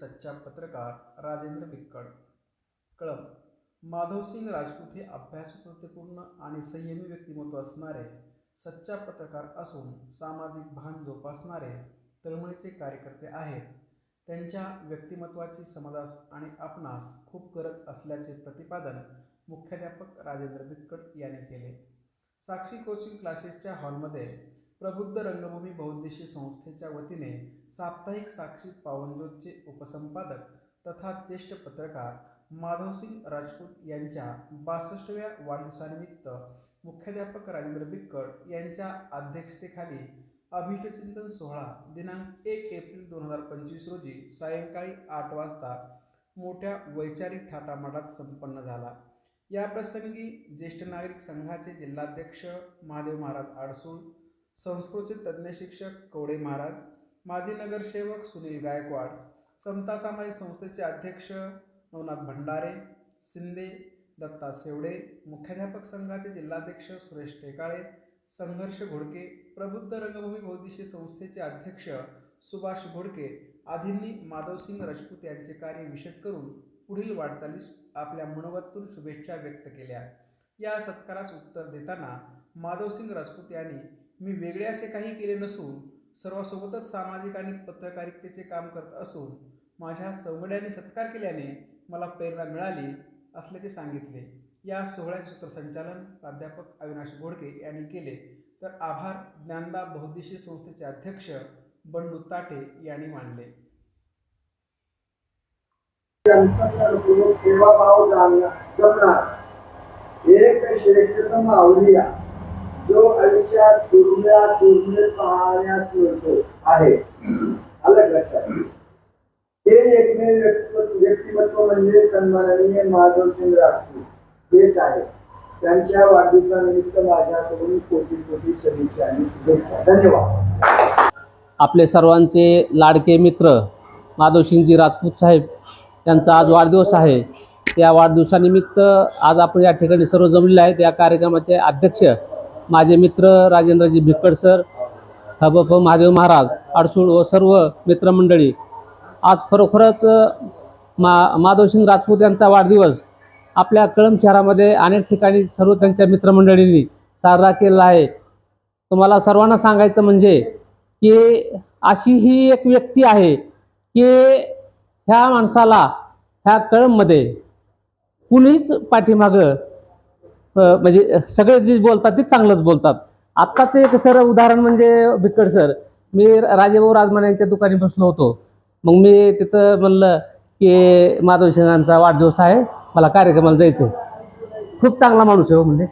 सच्चा पत्रकार राजेंद्र बिक्कड कळम माधवसिंग राजपूत हे अभ्यासू सत्यपूर्ण आणि संयमी व्यक्तिमत्व असणारे सच्चा पत्रकार असून सामाजिक भान जोपासणारे तळमळीचे कार्यकर्ते आहेत. त्यांच्या व्यक्तिमत्वाची समाजास आणि आपणास खूप गरज असल्याचे प्रतिपादन मुख्याध्यापक राजेंद्र बिक्कड यांनी केले. साक्षी कोचिंग क्लासेसच्या हॉलमध्ये प्रबुद्ध रंगभूमी बहुद्देशीय संस्थेच्या वतीने साप्ताहिक साक्षी पावनजोतचे उपसंपादक तथा ज्येष्ठ पत्रकार माधवसिंग राजपूत यांच्या बासष्टव्या वाढदिवसानिमित्त मुख्याध्यापक राजेंद्र बिक्कड यांच्या अध्यक्षतेखाली अभिष्टचिंतन सोहळा दिनांक एक एप्रिल दोन हजार पंचवीस रोजी सायंकाळी आठ वाजता मोठ्या वैचारिक थाटामाटात संपन्न झाला. याप्रसंगी ज्येष्ठ नागरिक संघाचे जिल्हाध्यक्ष महादेव महाराज आडसूळ संस्कृतचे तज्ज्ञ शिक्षक कवडे महाराज माजी नगरसेवक सुनील गायकवाड समता सामाजिक संस्थेचे अध्यक्ष नवनाथ भंडारे शिंदे दत्ता सेवडे मुख्याध्यापक संघाचे जिल्हाध्यक्ष सुरेश टेकाळे संघर्ष घोडके प्रबुद्ध रंगभूमी बौद्धिशी संस्थेचे अध्यक्ष सुभाष घोडके आधींनी माधवसिंग राजपूत यांचे कार्य विशद करून पुढील वाटचालीस आपल्या मनोगतून शुभेच्छा व्यक्त केल्या. या सत्कारास उत्तर देताना माधवसिंग राजपूत यांनी मी वेगळे असे काही केले नसून सर्वांसोबतच सामाजिक आणि पत्रकारितेचे काम करत असून माझ्या सवड्याने सत्कार केल्याने मला प्रेरणा मिळाली असल्याचे सांगितले. या सोहळ्याचे सूत्रसंचालन प्राध्यापक अविनाश घोडके यांनी केले. तर आभार ज्ञानदा बहुद्देशीय संस्थेचे अध्यक्ष बंडू ताटे यांनी मानले. एक श्रेष्ठतम जो आयुष्यात दुर्मिळा दुर्मिळ पाहण्यास मिळतो आहे. अलग लक्षात? हे एकमेव व्यक्तिमत्व व्यक्तिमत्व म्हणजे सन्माननीय माधवसिंग राजपूत. हेच आहे. त्यांच्या वाढदिवसानिमित्त माझ्याकडून कोटी कोटी शुभेच्छा आणि शुभेच्छा. धन्यवाद. आपले सर्वांचे लाडके मित्र माधवसिंगजी राजपूत साहेब त्यांचा आज वाढदिवस आहे. त्या वाढदिवसानिमित्त आज आपण या ठिकाणी सर्व जमलेले आहेत. या कार्यक्रमाचे अध्यक्ष माझे मित्र राजेंद्रजी भिक्कड सर हबप महादेव महाराज अडसूळ व सर्व मित्रमंडळी. आज खरोखरच मा माधवसिंग राजपूत यांचा वाढदिवस आपल्या कळंब शहरामध्ये अनेक ठिकाणी सर्व त्यांच्या मित्रमंडळींनी साजरा केलेला आहे. तुम्हाला सर्वांना सांगायचं म्हणजे की अशी ही एक व्यक्ती आहे की ह्या माणसाला ह्या कळममध्ये कुणीच पाठीमागं म्हणजे सगळे जे बोलतात ते चांगलंच बोलतात. आत्ताच एक सर उदाहरण म्हणजे भिक्कड सर. मी राजेभाऊ राजमान यांच्या दुकानी बसलो होतो. मग मी तिथं म्हणलं की माधव सिंगांचा वाढदिवस आहे. मला कार्यक्रमाला जायचं आहे खूप चांगला माणूस आहे हो म्हणजे.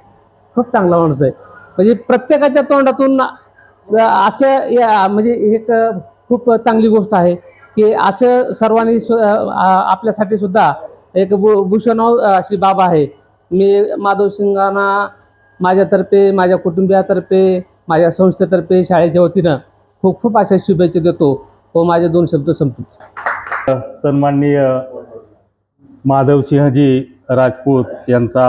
खूप चांगला माणूस आहे. म्हणजे प्रत्येकाच्या तोंडातून असं या म्हणजे एक खूप चांगली गोष्ट आहे की असं सर्वांनी सु आपल्यासाठी सुद्धा एक भूषण अशी बाब आहे. मी माधव सिंगांना माझ्यातर्फे माझ्या कुटुंबियातर्फे माझ्या संस्थेतर्फे शाळेच्या वतीनं खूप खूप अशा शुभेच्छा देतो व माझे दोन शब्द संपतो सन्माननीय माधवसिंहजी राजपूत यांचा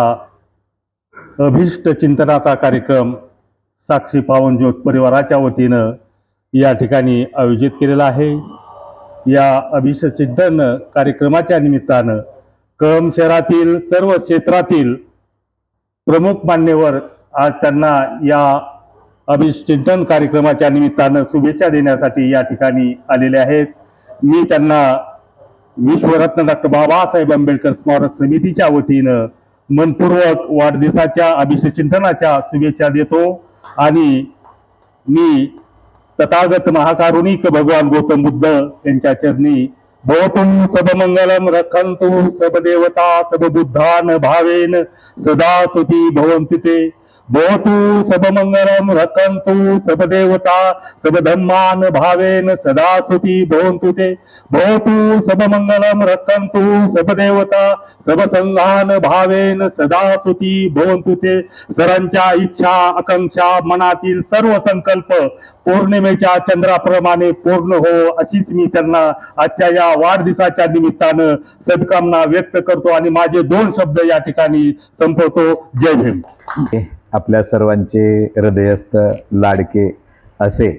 अभिष्ट चिंतनाचा कार्यक्रम साक्षी पावनज्योत परिवाराच्या वतीनं या ठिकाणी आयोजित केलेला आहे. या अभिष्ट चिंतन कार्यक्रमाच्या निमित्तानं कळम शहरातील सर्व क्षेत्रातील प्रमुख मान्यवर आज त्यांना या अभिष्टचिंतन कार्यक्रमाच्या निमित्तानं शुभेच्छा देण्यासाठी या ठिकाणी आलेले आहेत. मी त्यांना विश्वरत्न डॉक्टर बाबासाहेब आंबेडकर स्मारक समितीच्या वतीनं मनपूर्वक वाढदिवसाच्या अभिषेचिंतनाच्या शुभेच्छा देतो आणि मी तथागत महाकारुणिक भगवान गौतम बुद्ध यांच्या चरणी भवतु सबमंगलम रखंतु सबदेवता सबबुद्धान भावेन सदा सुखी भवन्ति ते। भवतु सबमंगलम रखंतु सबदेवता सबधम्मान भावेन सदा सुखी भवन्तु ते। भवतु सबमंगलम रखंतु सबदेवता सबसंघान भावेन सदा सुखी भवन्तु ते। सरांच्या इच्छा आकांक्षा मनातील सर्व संकल्प पौर्णिमेच्या चंद्राप्रमाणे पूर्ण हो अशीच मी त्यांना आजच्या या वाढदिवसाच्या निमित्तानं सद्कामना व्यक्त करतो आणि माझे दोन शब्द या ठिकाणी संपवतो. जय भीम. आपल्या सर्वांचे हृदयस्थ लाडके असे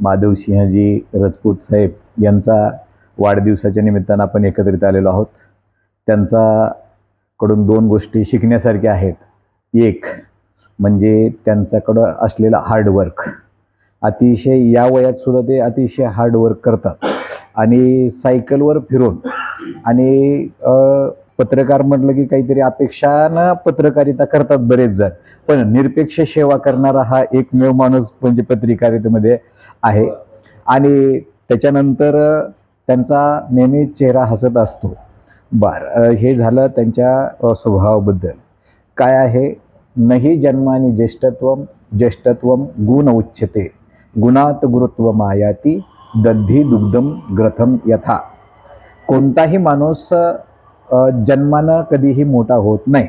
माधवसिंहजी राजपूत साहेब यांचा वाढदिवसाच्या निमित्तानं आपण एकत्रित आलेलो आहोत. त्यांचा कडून दोन गोष्टी शिकण्यासारख्या आहेत. एक म्हणजे त्यांच्याकडं असलेलं हार्डवर्क अतिशय या वयात सुद्धा ते अतिशय हार्डवर्क करतात. आणि सायकलवर फिरून आणि पत्रकार म्हटलं की काहीतरी अपेक्षानं पत्रकारिता करतात बरेच जण. पण निरपेक्ष सेवा करणारा हा एकमेव माणूस म्हणजे पत्रकारितेमध्ये आहे. आणि त्याच्यानंतर त्यांचा नेहमी चेहरा हसत असतो. बर हे झालं त्यांच्या स्वभावाबद्दल. काय आहे? नही जन्मानी ज्येष्ठत्व ज्येष्ठत्व गुण उच्यते. गुणात गुरुत्व मायाती दधी दुग्धम ग्रथम यथा. कोणताही माणूस जन्मानं कधीही मोठा होत नाही.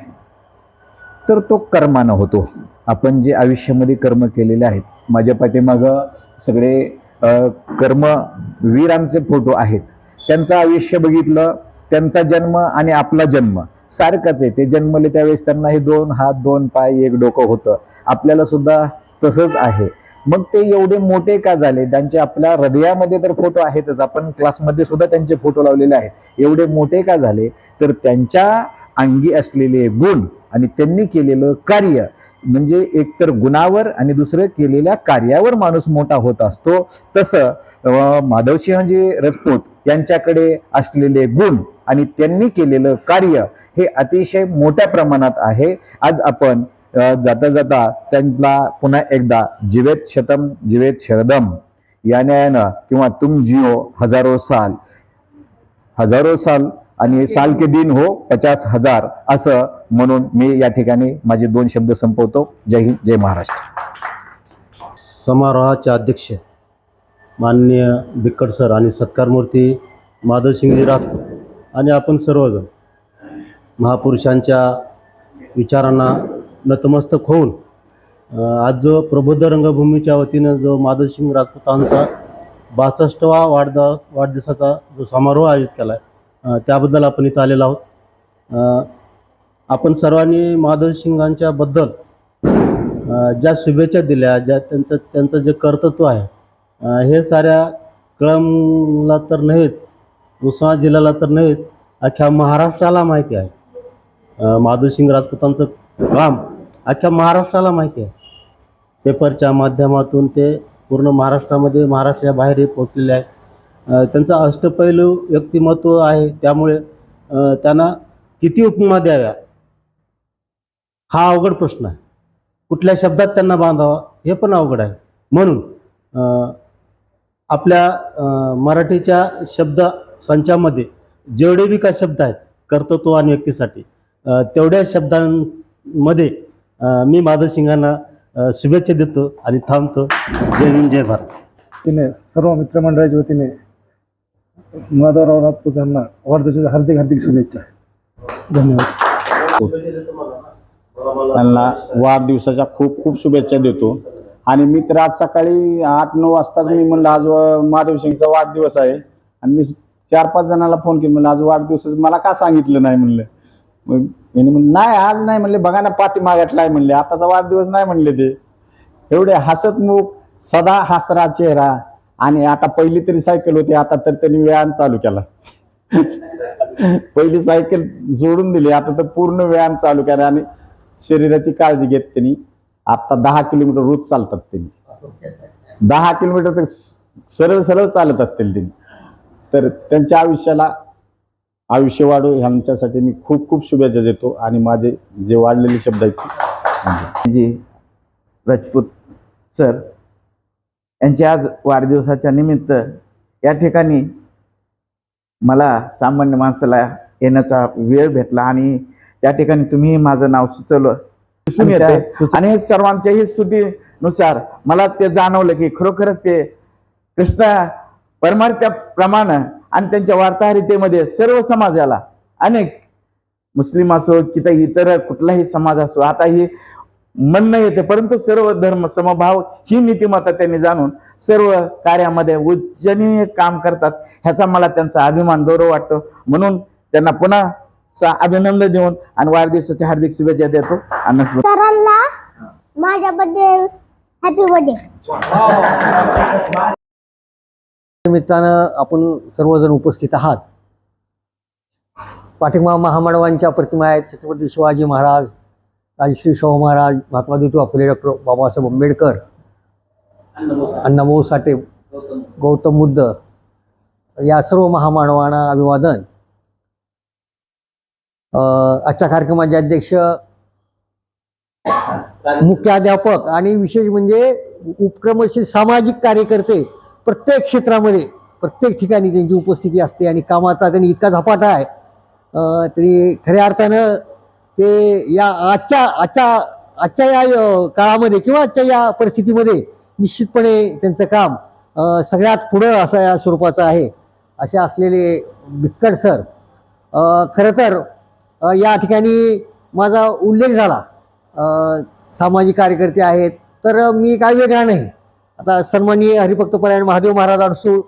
तर तो कर्मानं होतो. आपण जे आयुष्यामध्ये कर्म केलेले आहेत माझ्या पाठीमागं सगळे कर्म कर्मवीरांचे फोटो आहेत. त्यांचं आयुष्य बघितलं त्यांचा जन्म आणि आपला जन्म सारखंच आहे. ते जन्मले त्यावेळेस त्यांना हे दोन हात दोन पाय एक डोकं होतं. आपल्याला सुद्धा तसंच आहे. मग ते एवढे मोठे का झाले? त्यांचे आपल्या हृदयामध्ये तर फोटो आहेतच. आपण क्लासमध्ये सुद्धा त्यांचे फोटो लावलेले आहेत. एवढे मोठे का झाले? तर त्यांच्या अंगी असलेले गुण आणि त्यांनी केलेलं कार्य म्हणजे एकतर गुणावर आणि दुसरं केलेल्या कार्यावर माणूस मोठा होत असतो. तसं माधवसिंहजी राजपूत यांच्याकडे असलेले गुण आणि त्यांनी केलेलं कार्य हे अतिशय मोठ्या प्रमाणात आहे. आज आपण जाता जाता त्यांना पुन्हा एकदा जीवेत शतम जीवेत शरदम या न्यायानं किंवा तुम जिओ हजारो साल. हजारो साल आणि साल के दिन हो पचास हजार असं म्हणून मी या ठिकाणी माझे दोन शब्द संपवतो. जय हिंद जय महाराष्ट्र. समारोहाचे अध्यक्ष माननीय बिक्कड सर आणि सत्कारमूर्ती माधवसिंगजी राजपूत आणि आपण सर्वजण महापुरुषांच्या विचारांना नतमस्तक होऊन आज जो प्रबुद्ध रंगभूमीच्या वतीनं जो माधवसिंग राजपूतांचा बासष्टवा वाढदा वाढदिवसाचा जो समारोह आयोजित केला आहे त्याबद्दल आपण इथं आलेलो आहोत. आपण सर्वांनी माधवसिंगांच्या बद्दल ज्या शुभेच्छा दिल्या ज्या त्यांचं त्यांचं जे कर्तृत्व आहे हे साऱ्या कळमला तर नाहीच उस्मा जिल्ह्याला तर नाहीच अख्ख्या महाराष्ट्राला माहिती आहे. माधवसिंग राजपूतांचं काम अख्ख्या महाराष्ट्राला माहिती आहे. पेपरच्या माध्यमातून ते पूर्ण महाराष्ट्रामध्ये महाराष्ट्राच्या बाहेरही पोचलेले आहे त्यांचा त्यांचं अष्टपैलू व्यक्तिमत्व आहे त्यामुळे त्यांना किती उपमा द्याव्या? हा अवघड प्रश्न आहे. कुठल्या शब्दात त्यांना बांधावा हे पण अवघड आहे. म्हणून आपल्या मराठीच्या शब्द संचामध्ये जेवढे बी काय शब्द आहेत कर्तृत्व आणि व्यक्तीसाठी तेवढ्या शब्दांमध्ये मी माधवसिंगांना अ, शुभेच्छा देतो आणि थांबतो. जय हिंद जय भारत. वतीने सर्व मित्रमंडळाच्या वतीने माधवराव राजपूत यांना वाढदिवसाच्या हार्दिक हार्दिक शुभेच्छा. धन्यवाद. त्यांना वाढदिवसाच्या खूप खूप शुभेच्छा देतो. आणि मी तर आज सकाळी आठ नऊ वाजताच मी म्हणलं आज माधव सिंगचा वाढदिवस आहे. आणि मी चार पाच जणांना फोन केला म्हणलं आज वाढदिवस. मला का सांगितलं नाही? म्हणलं. मग यांनी म्हणलं नाही आज नाही म्हणले बघा ना पाठीमागटला आहे म्हणले. आताचा वाढदिवस नाही म्हणले ते. एवढे हसतमुख सदा हसरा चेहरा. आणि आता पहिली तरी सायकल होती आता तर त्यांनी व्यायाम चालू केला. पहिली सायकल जोडून दिली आता तर पूर्ण व्यायाम चालू केला आणि शरीराची काळजी घेत त्यांनी. आता दहा किलोमीटर रोज चालतात त्यांनी. दहा किलोमीटर तर सरळ सरळ चालत असतील त्यांनी. तर त्यांच्या आयुष्याला आयुष्य वाढो ह्यांच्यासाठी मी खूप खूप शुभेच्छा देतो आणि माझे जे वाढलेले शब्द आहेत ते म्हणजे जी राजपूत सर यांच्या आज वाढदिवसाच्या निमित्त या ठिकाणी मला सामान्य माणसाला येण्याचा वेळ भेटला आणि त्या ठिकाणी तुम्ही माझं नाव सुचवलं. दिसून आणि सर्वांच्याही स्तुतीनुसार मला ते जाणवलं की खरोखरच ते कृष्ण परमार्थाप्रमाणे आणि त्यांच्या वार्ताहरितेमध्ये सर्व समाजाला अनेक मुस्लिम असो की तर इतर कुठलाही समाज असो आता ही म्हणणं येते परंतु सर्व धर्म समभाव ही नीतिमत्ता त्यांनी जाणून सर्व कार्यामध्ये उज्जनीय काम करतात ह्याचा मला त्यांचा अभिमान गौरव वाटतो. म्हणून त्यांना पुन्हा सा- अभिनंदन देऊन आणि वाढदिवसाच्या हार्दिक शुभेच्छा देतो. आणि सरांना माझ्या बर्थडे हॅपी बर्थडे निमित्तानं आपण सर्वजण उपस्थित आहात. पाठिंबा महामानवांच्या प्रतिमा आहेत. छत्रपती शिवाजी महाराज राजश्री शाहू महाराज महात्मा ज्योतिबा फुले डॉक्टर बाबासाहेब आंबेडकर अण्णाभाऊ साठे गौतम बुद्ध या सर्व महामानवांना अभिवादन. आजच्या कार्यक्रमाचे अध्यक्ष मुख्याध्यापक आणि विशेष म्हणजे उपक्रमशील सामाजिक कार्यकर्ते प्रत्येक क्षेत्रामध्ये प्रत्येक ठिकाणी त्यांची उपस्थिती असते आणि कामाचा त्यांनी इतका झपाटा आहे. तरी खऱ्या अर्थानं ते या आजच्या आजच्या आजच्या या काळामध्ये किंवा आजच्या या परिस्थितीमध्ये निश्चितपणे त्यांचं काम सगळ्यात पुढं असं या स्वरूपाचं आहे. असे असलेले बिक्कड सर खरं तर या ठिकाणी माझा उल्लेख झाला. सामाजिक कार्यकर्ते आहेत तर मी काय वेगळा नाही. आता सन्माननीय हरिभक्तपरायण महादेव महाराज अडसूळ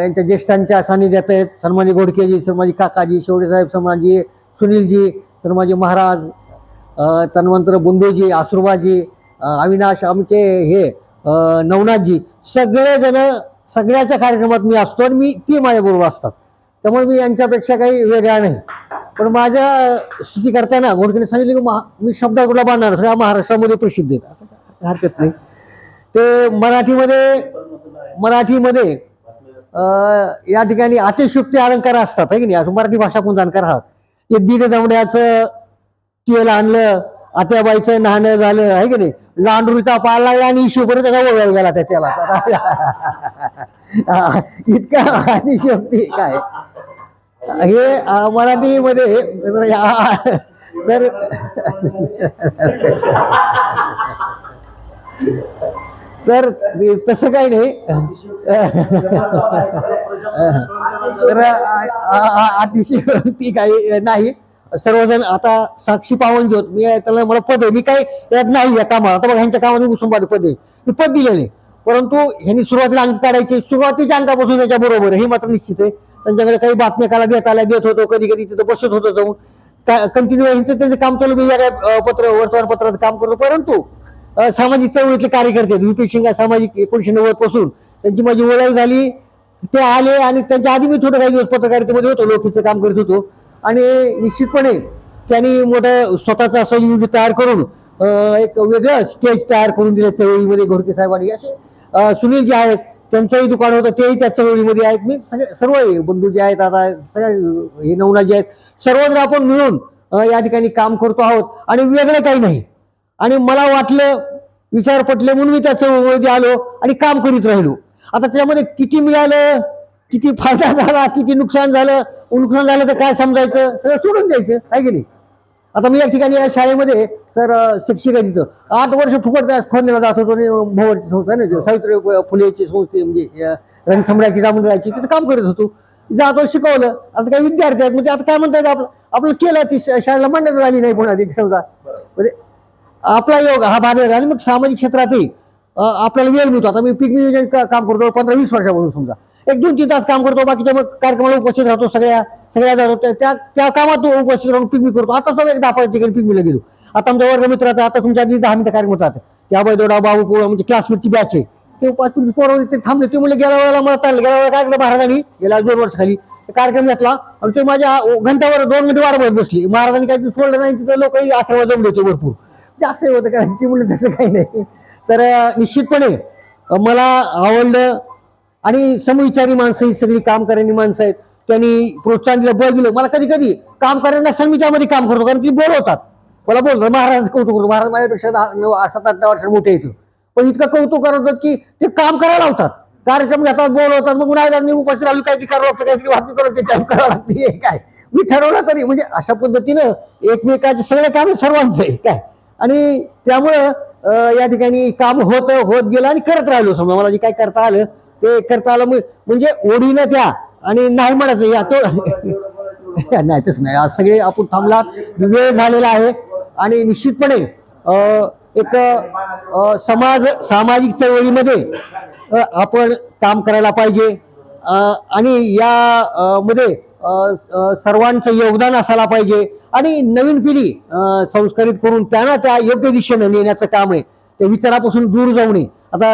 यांच्या ज्येष्ठांच्या सानिध्यात आहेत. सन्मानी गोडकेजी सन्माजी काकाजी शेवडेसाहेब सन्मानजी सुनीलजी सन्माजी महाराज अ, तन्वंतर बुंदोजी आसुरबाजी अविनाश आमचे हे नवनाथजी सगळेजण सगळ्याच्या कार्यक्रमात मी असतो आणि मी ती माझ्याबरोबर असतात. त्यामुळे मी यांच्यापेक्षा काही वेगळा नाही. पण माझ्या स्तुती करताना गोडकेने सांगितलं की महा मी शब्दात कुठला बांधणार? सगळ्या महाराष्ट्रामध्ये प्रसिद्ध आहेत. काय हरकत नाही. ते मराठीमध्ये मराठीमध्ये अं, या ठिकाणी अतिशुक्ती अलंकार असतात आहे की नाही? असं मराठी भाषा कोण जाणकार आहात. ते दीड दमड्याचं तेल आणलं आत्याबाईचं नाणं झालं आहे की नाही? लांडूचा पाल लागला आणि इशू परत त्याचा ओळख गेला त्या तेला इतका अतिशयोक्ती काय? हे मराठीमध्ये तर तर तसं काही नाही. तर अतिशय ती काही नाही. सर्वजण आता साक्षी पावन ज्योत मी त्याला मला पद आहे. मी काही यात नाही या कामाला. आता बघा ह्यांच्या कामात मी पद आहे. मी पद दिलेले परंतु ह्यांनी सुरुवातीला अंक काढायचे. सुरुवातीच्या अंकापासून त्याच्या बरोबर हे मात्र निश्चित आहे. त्यांच्याकडे काही बातम्या काला देत आल्या देत होतो. कधी कधी तिथं बसत होतं जाऊन. कंटिन्यू यांचं त्यांचं काम चालू मी वेगळ्या पत्र वर्तमानपत्राचं काम करतो. परंतु सामाजिक चळवळीतले कार्यकर्ते आहेत. विपी शिंगा सामाजिक एकोणीशे नव्वदपासून त्यांची माझी ओळख झाली. ते आले आणि त्यांच्या आधी मी थोडं काही दिवस पत्रकारितेमध्ये होतो. लोकीचं काम करत होतो. आणि निश्चितपणे त्यांनी मोठं स्वतःचा असं युनिट तयार करून एक वेगळं स्टेज तयार करून दिलं चळवळीमध्ये घोडके साहेबांनी असे सुनील जे आहेत त्यांचंही दुकान होतं. तेही त्या चळवळीमध्ये आहेत. मी सगळे सर्व बंधू जे आहेत आता सगळ्या हे नवना जे आहेत सर्वजण आपण मिळून या ठिकाणी काम करतो आहोत. आणि वेगळं काही नाही. आणि मला वाटलं विचार पटले म्हणून मी त्या चळवळीमध्ये आलो आणि काम करीत राहिलो. आता त्यामध्ये किती मिळालं किती फायदा झाला किती नुकसान झालं नुकसान झालं तर काय समजायचं? सगळं सोडून द्यायचं आहे की नाही? आता मी या ठिकाणी या शाळेमध्ये सर शिक्षिका आहे तिथं. आठ वर्ष फुकट त्या खोडलेला जात होतो आणि भोवरची संस्था ना सावित्री फुलेची संस्थे म्हणजे अं, रणसम्राट तिथं काम करत होतो. जातो शिकवलं. आता काही विद्यार्थी आहेत म्हणजे आता काय म्हणतात आपलं आपलं केलं ती शाळेला मांडण्यात आली नाही पुन्हा ती समजा. म्हणजे आपला योग हा भाग वेगळा आणि मग सामाजिक क्षेत्रातही आपल्याला वेळ मिळतो. आता मी पीक नियोजन काम करतो पंधरा वीस वर्षापासून समजा. एक दोन तीन तास काम करतो बाकीच्या मग कार्यक्रमाला उपस्थित राहतो सगळ्या सगळ्या जातो त्या- त्या कामात उपस्थित राहून पिकमी करतो. आता सगळं एक दहा पाच ठिकाणी पिकमीला गेलो. आता आमच्या वर्ग मित्रात आता तुमच्या आधी दहा मिनिटं कार्यक्रम होतात त्या बैदोडा बाबू पोळ म्हणजे क्लासमेटची बॅच आहे. ते पाच मिनिट पोरवले ते थांबले. ते म्हणले गेल्या वेळेला मला चाललं गेल्या वेळेला काय केलं महाराजांनी गेल्या दोन वर्ष खाली. कार्यक्रम घेतला आणि ते माझ्या घंट्यावर दोन घंटे वाढवत बसली. महाराजांनी काही सोडलं नाही तिथं लोकही आश्रमात जमले होते भरपूर. ते असं होतं कारण ती मुलं तसं काही नाही. तर निश्चितपणे मला आवडलं आणि समविचारी माणसं ही सगळी काम करणारी माणसं आहेत. त्यांनी प्रोत्साहन दिलं बळ दिलं. मला कधी कधी काम करण्यास मी त्यामध्ये काम करतो कारण ती बोलवतात मला बोलतात महाराज कौतुक करतो महाराज माझ्यापेक्षा दहा सात आठ दहा वर्ष मोठे येतो पण इतकं कौतुक करतात की ते काम करायला लावतात. कार्यक्रम घेतात बोलवतात मग उन्हाळ्यात मी उपस्थित राहिलो काहीतरी करावं लागतं काहीतरी वाहतूक करावं ते काम करावं लागते हे काय? मी ठरवलं तरी म्हणजे अशा पद्धतीनं एकमेकाचे सगळे काम सर्वांचं आहे काय? आणि त्यामुळं या ठिकाणी काम होत होत गेलं आणि करत राहिलो. समजा मला जे काय करता आलं ते करता आलं मग- म्हणजे ओढीनं त्या आणि नाही म्हणायचं या तो नाही तसं नाही. आज सगळे आपण थांबलात. वेळ झालेला आहे. आणि निश्चितपणे एक समाज सामाजिक चळवळीमध्ये आपण काम करायला पाहिजे. आणि या मध्ये सर्वांचं योगदान असायला पाहिजे. आणि नवीन पिढी संस्कारित करून त्यांना त्या योग्य दिशेने नेण्याचं काम आहे. त्या विचारापासून दूर जाऊ नये आता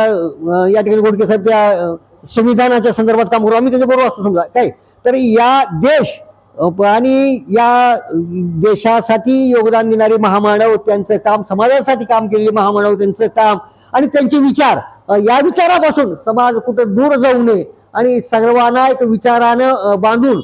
या ठिकाणी गोडके साहेब त्या संविधानाच्या संदर्भात काम करू. आम्ही त्याच्याबरोबर असतो समजा. काय? तर या देश आणि या देशासाठी योगदान देणारे महामानव त्यांचं काम समाजासाठी काम केलेले महामानव त्यांचं काम आणि त्यांचे विचार या विचारापासून समाज कुठं दूर जाऊ नये आणि सर्वांना एक विचारानं बांधून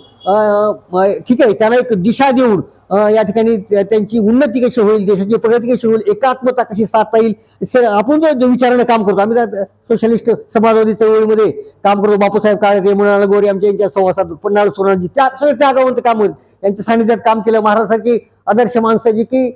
ठीक आहे त्यांना एक दिशा देऊन या ठिकाणी त्यांची उन्नती कशी होईल देशाची प्रगती कशी होईल एकात्मता कशी साधता येईल सर आपण जो जो विचारानं काम करतो आम्ही त्या सोशलिस्ट समाजवादी चळवळीमध्ये काम करतो बापूसाहेब काळे मृणाल गोरे आमच्या यांच्या संवासात पन्नाल सोनाजी त्या सगळं त्यागावंत काम होईल. यांच्या सानिध्यात काम केलं महाराष्ट्राची आदर्श माणसं जी की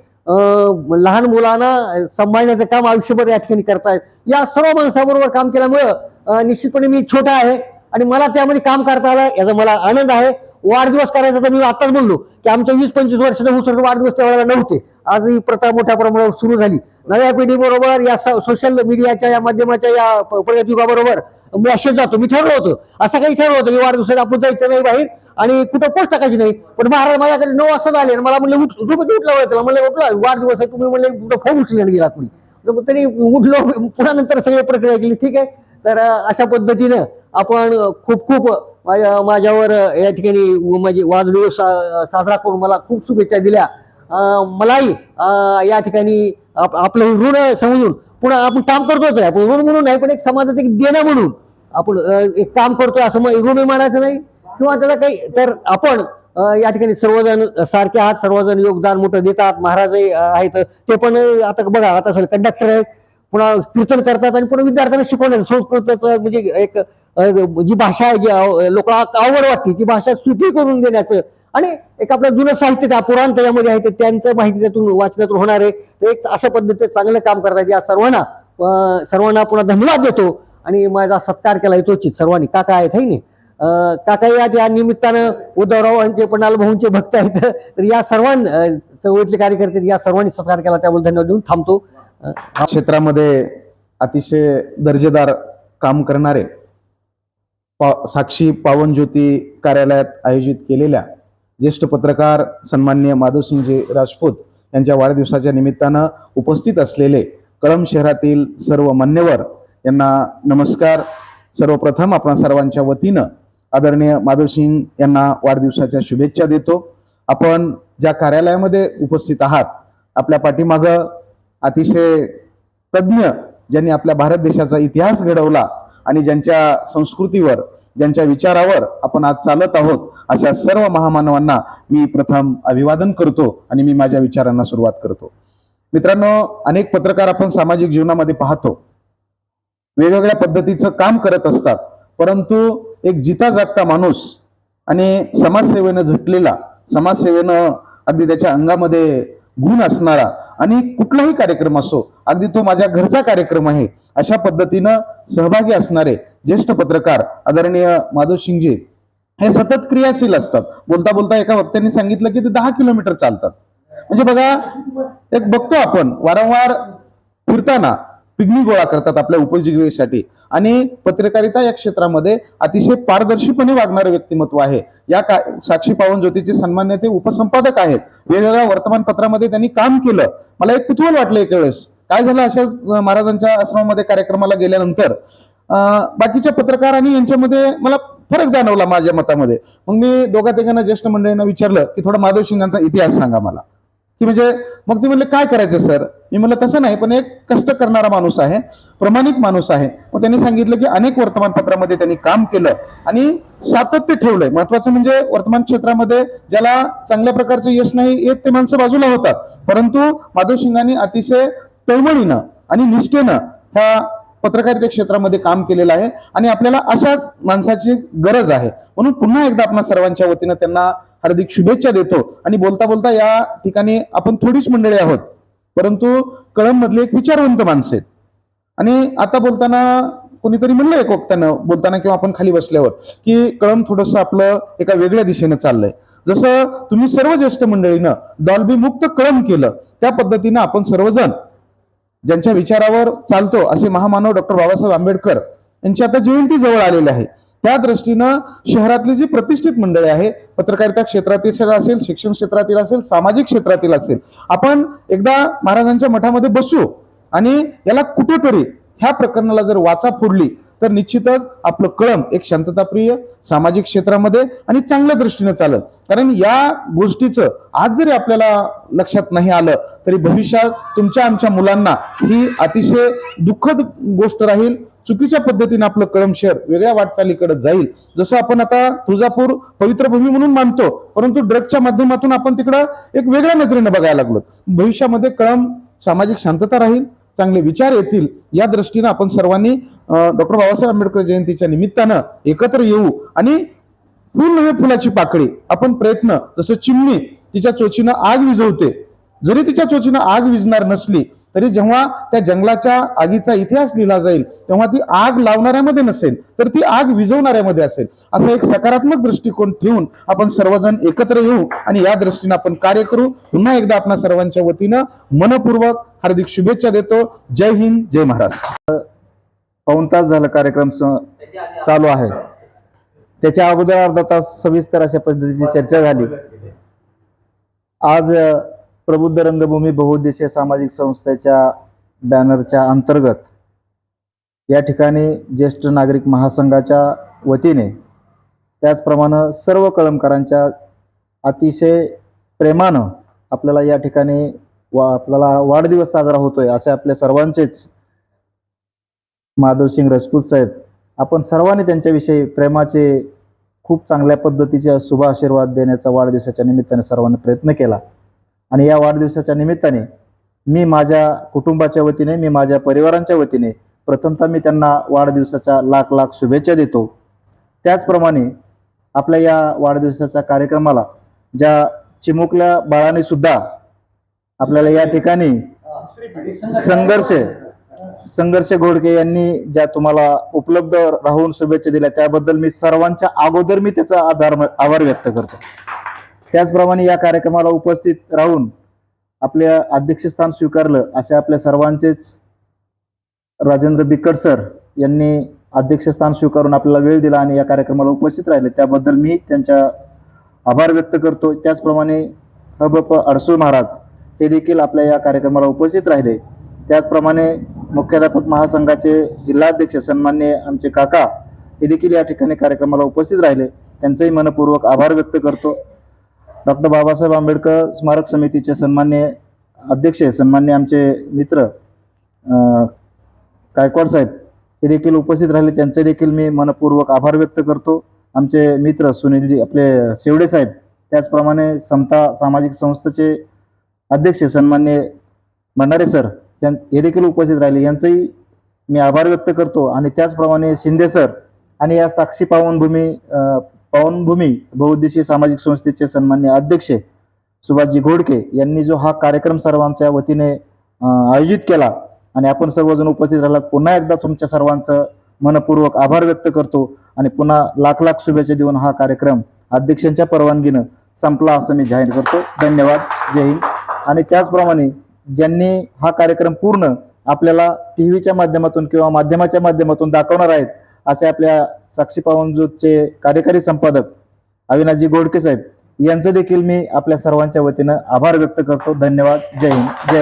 लहान मुलांना सांभाळण्याचं काम आयुष्यभर या ठिकाणी करतायत. या सर्व माणसाबरोबर काम केल्यामुळं निश्चितपणे मी छोटा आहे आणि मला त्यामध्ये काम करता आलं याचा मला आनंद आहे. वाढदिवस करायचा तर मी आताच बोललो की आमच्या वीस पंचवीस वर्षाचा उसरचा वाढदिवस त्यावेळेला नव्हते. आज ही प्रथा मोठ्या प्रमाणावर सुरू झाली. नव्या पिढीबरोबर या सोशल मीडियाच्या या माध्यमाच्या या प्रगतयुगाबरोबर प्रगत जातो. मी ठरवलं होतं. असं काही ठरवलं होतं की वाढदिवसात आपण जायचं नाही बाहेर आणि कुठं पोस्ट टाकायची नाही. पण महाराज माझ्याकडे नऊ वाजता आले आणि मला म्हणले उठ झोपेत उठला त्याला. म्हणलं उठला. वाढदिवस आहे. तुम्ही म्हणले कुठं फोन उचलून गेला तुम्ही तर मग तरी उठलो. पुन्हा नंतर सगळी प्रक्रिया केली. ठीक आहे. तर अशा पद्धतीनं आपण खूप खूप माझ्या माझ्यावर या ठिकाणी म्हणजे वाढदिवस सा- साजरा करून मला खूप शुभेच्छा दिल्या. मलाही या ठिकाणी आप- आपलं ऋण समजून पुन्हा आपण काम करतोच आहे. आपण ऋण म्हणून नाही पण एक समाजात एक देणं म्हणून आपण एक काम करतोय असं मग ऋण मानायचं नाही. किंवा त्याला काही तर आपण या ठिकाणी सर्वजण सारखे आहात सर्वजण योगदान मोठं देतात. महाराज आहेत. ते पण आता बघा आता सगळे कंडक्टर आहेत. पुन्हा कीर्तन करतात आणि पुन्हा विद्यार्थ्यांना शिकवण्याचं संस्कृतचं म्हणजे एक जी भाषा आहे जी अं, लोकांना आवड वाटते ती भाषा सुपी करून देण्याचं आणि एक आपलं जुनं साहित्य त्या पुराण त्याच्यामध्ये आहे ते त्यांचं माहिती त्यातून वाचनातून होणार आहे. तर एक अशा पद्धतीचं चांगलं काम करतात या सर्वांना सर्वांना पुन्हा धन्यवाद देतो. आणि माझा सत्कार केला येतोचित सर्वांनी. काका आहेत है नाही? काका या या निमित्तानं उद्धवराव यांचे पणाल भाऊंचे भक्त आहेत. तर या सर्वां अं, चळवळीतले कार्यकर्ते या सर्वांनी सत्कार केला त्यामुळे धन्यवाद देऊन थांबतो. क्षेत्रामध्ये अतिशय दर्जेदार काम करणारे पा साक्षी पावनज्योती कार्यालयात आयोजित केलेल्या ज्येष्ठ पत्रकार सन्मान्य माधवसिंहजी राजपूत यांच्या वाढदिवसाच्या निमित्तानं उपस्थित असलेले कळंब शहरातील सर्व मान्यवर यांना नमस्कार. सर्वप्रथम आपण सर्वांच्या वतीनं आदरणीय माधवसिंग यांना वाढदिवसाच्या शुभेच्छा देतो. आपण ज्या कार्यालयामध्ये उपस्थित आहात आपल्या पाठीमागं अतिशय तज्ज्ञ ज्यांनी आपल्या भारत देशाचा इतिहास घडवला आणि ज्यांच्या संस्कृतीवर ज्यांच्या विचारावर आपण आज चालत आहोत अशा सर्व महामानवांना मी प्रथम अभिवादन करतो आणि मी माझ्या विचारांना सुरुवात करतो. मित्रांनो अनेक पत्रकार आपण सामाजिक जीवनामध्ये पाहतो. वेगवेगळ्या पद्धतीचं काम करत असतात. परंतु एक जिता जागता माणूस आणि समाजसेवेनं झटलेला समाजसेवेनं अगदी त्याच्या अंगामध्ये गुण असणारा आणि कुठलाही कार्यक्रम असो अगदी तो माझ्या घरचा कार्यक्रम आहे अशा पद्धतीनं सहभागी असणारे ज्येष्ठ पत्रकार आदरणीय माधव शिंगजे हे सतत क्रियाशील असतात. बोलता बोलता एका वक्त्यांनी सांगितलं की ते दहा किलोमीटर चालतात. म्हणजे बघा एक बघतो आपण वारंवार फिरताना पिगमी गोळा करतात आपल्या उपजीविकेसाठी. आणि पत्रकारिता या क्षेत्रामध्ये अतिशय पारदर्शीपणे वागणारं व्यक्तिमत्व आहे. या का साक्षी पावन ज्योतीचे सन्मान्य ते उपसंपादक आहेत. वेगवेगळ्या वर्तमानपत्रामध्ये त्यांनी काम केलं. मला एक कुतूहल वाटलं एक वेळेस. काय झालं अशाच महाराजांच्या आश्रमामध्ये कार्यक्रमाला गेल्यानंतर? बाकीच्या पत्रकार आणि यांच्यामध्ये मला फरक जाणवला माझ्या मतामध्ये. मग मी दोघा तिघांना ज्येष्ठ मंडळींना विचारलं की थोडा माधव सिंगांचा इतिहास सांगा मला. की म्हणजे मग ते म्हणले काय करायचं सर? मी म्हणलं तसं नाही पण एक कष्ट करणारा माणूस आहे प्रमाणिक माणूस आहे. मग त्यांनी सांगितलं की अनेक वर्तमानपत्रामध्ये त्यांनी काम केलं आणि सातत्य ठेवलंय. महत्वाचं म्हणजे वर्तमान क्षेत्रामध्ये ज्याला चांगल्या प्रकारचं यश नाही येत ते माणसं बाजूला होतात. परंतु माधव सिंगांनी अतिशय तळमळीनं आणि निष्ठेनं ह्या पत्रकारिता क्षेत्रामध्ये काम केलेलं आहे आणि आपल्याला अशाच माणसाची गरज आहे. म्हणून पुन्हा एकदा आपण सर्वांच्या वतीनं त्यांना हार्दिक शुभेच्छा देतो. आणि बोलता बोलता या ठिकाणी आपण थोडीच मंडळी आहोत. परंतु कळंब मधले एक विचारवंत माणसं आहेत. आणि आता बोलताना कोणीतरी म्हणलंय एक बोलताना किंवा आपण खाली बसल्यावर की कळम थोडंसं आपलं एका वेगळ्या दिशेनं चाललंय. जसं तुम्ही सर्व ज्येष्ठ मंडळीनं डॉल्बी मुक्त कळम केलं त्या पद्धतीनं आपण सर्वजण ज्यांच्या विचारावर चालतो असे महामानव डॉक्टर बाबासाहेब आंबेडकर यांची आता जयंती जवळ आलेली आहे. त्या दृष्टीनं शहरातली जी प्रतिष्ठित मंडळी आहे पत्रकारिता क्षेत्रातील असेल शिक्षण क्षेत्रातील असेल सामाजिक क्षेत्रातील असेल आपण एकदा महाराजांच्या मठामध्ये बसू आणि याला कुठेतरी ह्या प्रकरणाला जर वाचा फोडली तर निश्चितच आपलं कळम एक शांतताप्रिय सामाजिक क्षेत्रामध्ये आणि चांगल्या दृष्टीने चालत कारण या गोष्टीचं आज जरी आपल्याला लक्षात नाही आलं तरी भविष्यात तुमच्या आमच्या मुलांना ही अतिशय दुःखद गोष्ट राहील चुकीच्या पद्धतीने आपलं कळम शहर वेगळ्या वाटचालीकडे जाईल. जसं आपण आता तुळजापूर पवित्र भूमी म्हणून मानतो परंतु ड्रगच्या माध्यमातून आपण तिकडं एक वेगळ्या नजरेनं बघायला लागलो. भविष्यामध्ये कळम सामाजिक शांतता राहील चांगले विचार येतील या दृष्टीनं आपण सर्वांनी डॉक्टर बाबासाहेब आंबेडकर जयंतीच्या निमित्तानं एकत्र येऊ आणि फुल नव्हे फुलाची पाकळी आपण प्रयत्न जसं चिमणी तिच्या चोचीनं आग विझवते जरी तिच्या चोचीनं आग विझणार नसली तरी जेव्हा त्या जंगलाच्या आगीचा इतिहास लिहिला जाईल तेव्हा ती आग लावणाऱ्यामध्ये नसेल तर ती आग विझवणाऱ्यामध्ये असेल असा एक सकारात्मक दृष्टिकोन ठेवून आपण सर्वजण एकत्र येऊ आणि या दृष्टीने आपण कार्य करू. पुन्हा एकदा आपणा सर्वांच्या वतीनं मनपूर्वक हार्दिक शुभेच्छा देतो. जय हिंद जय महाराष्ट्र. पाऊण तास झालं कार्यक्रम स- चालू आहे. त्याच्या अगोदर अर्धा तास सविस्तर अशा पद्धतीची चर्चा झाली. आज प्रबुद्ध रंगभूमी बहुउद्देशीय सामाजिक संस्थेच्या बॅनरच्या अंतर्गत या ठिकाणी ज्येष्ठ नागरिक महासंघाच्या वतीने त्याचप्रमाणे सर्व कलमकारांच्या अतिशय प्रेमानं आपल्याला या ठिकाणी वा आपल्याला वाढदिवस साजरा होतोय असे आपल्या सर्वांचेच माधवसिंग राजपूत साहेब आपण सर्वांनी त्यांच्याविषयी प्रेमाचे खूप चांगल्या पद्धतीचे शुभ आशीर्वाद देण्याचा वाढदिवसाच्या निमित्ताने सर्वांनी प्रयत्न केला. आणि या वाढदिवसाच्या निमित्ताने मी माझ्या कुटुंबाच्या वतीने मी माझ्या परिवारांच्या वतीने प्रथमतः मी त्यांना वाढदिवसाच्या लाख लाख शुभेच्छा देतो. त्याचप्रमाणे आपल्या या वाढदिवसाच्या कार्यक्रमाला ज्या चिमुकल्या बाळाने सुद्धा आपल्याला या ठिकाणी संघर्ष संघर्ष घोडके यांनी ज्या तुम्हाला उपलब्ध राहून शुभेच्छा दिल्या त्याबद्दल मी सर्वांच्या अगोदर मी त्याचा आभार आभार व्यक्त करतो. त्याचप्रमाणे या कार्यक्रमाला उपस्थित राहून आपल्या अध्यक्षस्थान स्वीकारलं असे आपल्या सर्वांचेच राजेंद्र बिकट सर यांनी अध्यक्षस्थान स्वीकारून आपल्याला वेळ दिला आणि या कार्यक्रमाला उपस्थित राहिले. त्याबद्दल मी त्यांच्या आभार व्यक्त करतो. त्याचप्रमाणे हबप अडसूळ महाराज हे देखील आपल्या या कार्यक्रमाला उपस्थित राहिले. त्याचप्रमाणे मुख्याध्यापक महासंघाचे जिल्हाध्यक्ष सन्मान्य आमचे काका हे देखील या ठिकाणी कार्यक्रमाला उपस्थित राहिले. त्यांचंही मनपूर्वक आभार व्यक्त करतो. डॉक्टर बाबासाहेब आंबेडकर स्मारक समितीचे सन्मान्य अध्यक्ष सन्मान्य आमचे मित्र कायकवाड गायकवाड साहेब हे देखील उपस्थित राहिले. त्यांचे देखील मी मनपूर्वक आभार व्यक्त करतो. आमचे मित्र सुनीलजी आपले शेवडे साहेब त्याचप्रमाणे समता सामाजिक संस्थेचे अध्यक्ष सन्मान्य भंडारे सर यां- हे देखील उपस्थित राहिले. यांचंही मी आभार व्यक्त करतो. आणि त्याचप्रमाणे शिंदे सर आणि या साक्षी पावनभूमी पावनभूमी बहुउद्देशीय सामाजिक संस्थेचे सन्मान्य अध्यक्ष सुभाषजी घोडके यांनी जो हा कार्यक्रम सर्वांच्या वतीने आयोजित केला आणि आपण सर्वजण उपस्थित राहिलात पुन्हा एकदा तुमच्या सर्वांचं मनपूर्वक आभार व्यक्त करतो आणि पुन्हा लाख लाख शुभेच्छा देऊन हा कार्यक्रम अध्यक्षांच्या परवानगीनं संपला असं मी जाहीर करतो. धन्यवाद. जय हिंद. आणि त्याचप्रमाणे ज्यांनी हा कार्यक्रम पूर्ण आपल्याला टी व्हीच्या माध्यमातून किंवा माध्यमाच्या माध्यमातून दाखवणार आहेत असे आपल्या साक्षी पावनजोतचे कार्यकारी संपादक अविनाशजी गोडके साहेब यांचं देखील मी आपल्या सर्वांच्या वतीनं आभार व्यक्त करतो. धन्यवाद. जय हिंद. जय